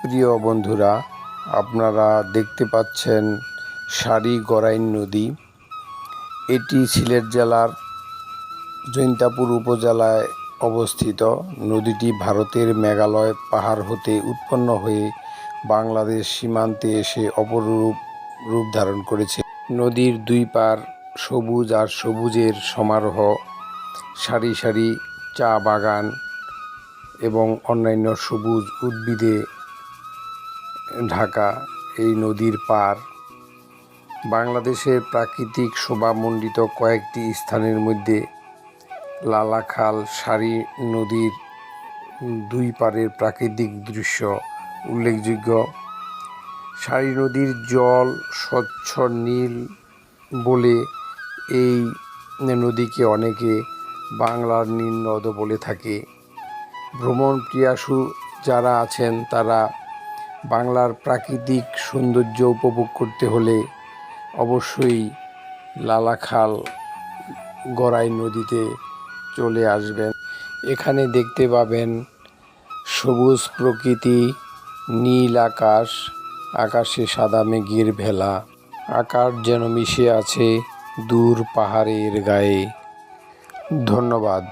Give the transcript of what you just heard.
প্রিয় বন্ধুরা, আপনারা দেখতে পাচ্ছেন সারি গড়াইন নদী। এটি সিলেট জেলার জৈন্তাপুর উপজেলায় অবস্থিত। নদীটি ভারতের মেঘালয় পাহাড় হতে উৎপন্ন হয়ে বাংলাদেশ সীমান্তে এসে অপরূপ রূপ ধারণ করেছে। নদীর দুই পার সবুজ আর সবুজের সমারোহ, সারি সারি চা বাগান এবং অন্যান্য সবুজ উদ্ভিদে ঢাকা, এই নদীর পার। বাংলাদেশের প্রাকৃতিক শোভামণ্ডিত কয়েকটি স্থানের মধ্যে লালাখাল সারি নদীর দুই পারের প্রাকৃতিক দৃশ্য উল্লেখযোগ্য। সারি নদীর জল স্বচ্ছ নীল বলে এই নদীকে অনেকে বাংলার নীল নদ বলে থাকে। ভ্রমণ প্রিয়াসু যারা আছেন, তারা বাংলার প্রাকৃতিক সৌন্দর্য উপভোগ করতে হলে অবশ্যই লালাখাল গড়াই নদীতে চলে আসবেন। এখানে দেখতে পাবেন সবুজ প্রকৃতি, নীল আকাশ, আকাশে সাদা মেঘের ভেলা। আকাশ যেন মিশে আছে দূর পাহাড়ের গায়ে। ধন্যবাদ।